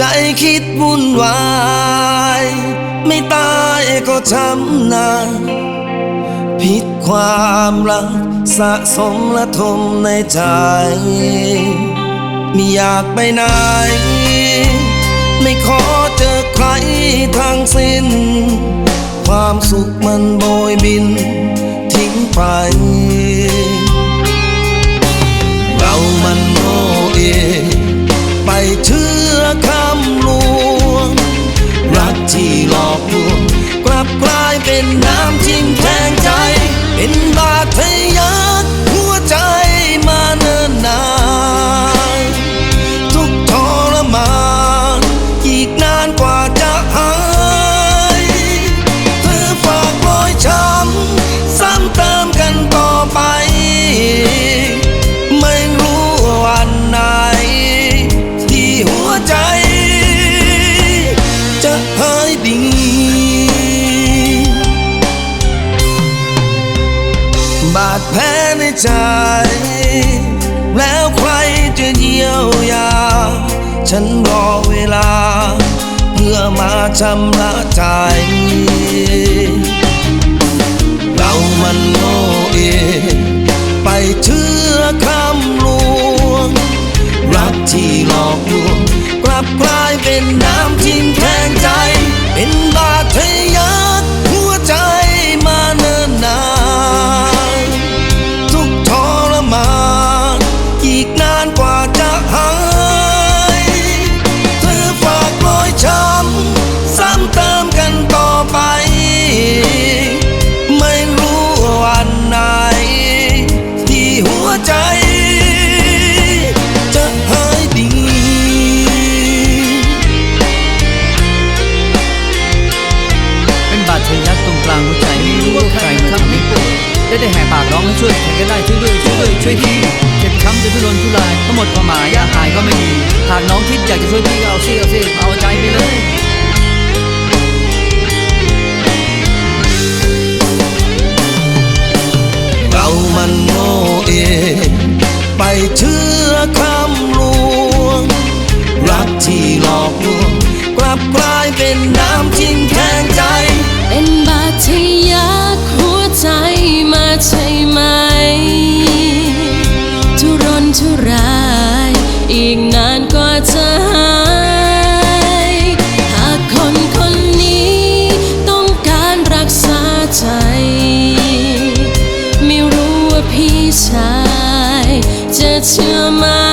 ใจคิดวุ่นวาย ไม่ตายก็ช้ำนาผิดความรักสะสมและทมในใจ ไม่อยากไปไหน ไม่ขอเจอใครทั้งสิ้น ความสุขมันโบยบินทิ้งไป ดี บาดแผลในใจ แล้วใครจะเยียวยา ฉันรอเวลา เพื่อมาชำระใจ จะหายเธอฝากรอยช้ำซ้ำเติมกันต่อไป ไม่รู้วันไหน ที่หัวใจ จะหายดี เป็นบาดทะยักตรงกลางหัวใจไม่รู้ว่าใครมาทำให้ ปวดได้แหกปากร้องให้ช่วยใครก็ได้ช่วยด้วยช่วยด้วยช่วยทีเจ็บช้ำจนทุรนทุรายทั้งหมดความหมายยาหายก็ไม่มีหากน้องคิดอยากจะช่วยพี่ก็เอาสิเอาสิเอาใจไปเลยเรามันโง่เองไปเชื่อคำลวง รักที่หลอกลวง ใช่ไหม ทุรนทุราย อีกนานก็จะหาย หากคนคนนี้ต้องการรักษาใจ ไม่รู้ว่าพี่ชายจะเชื่อไหม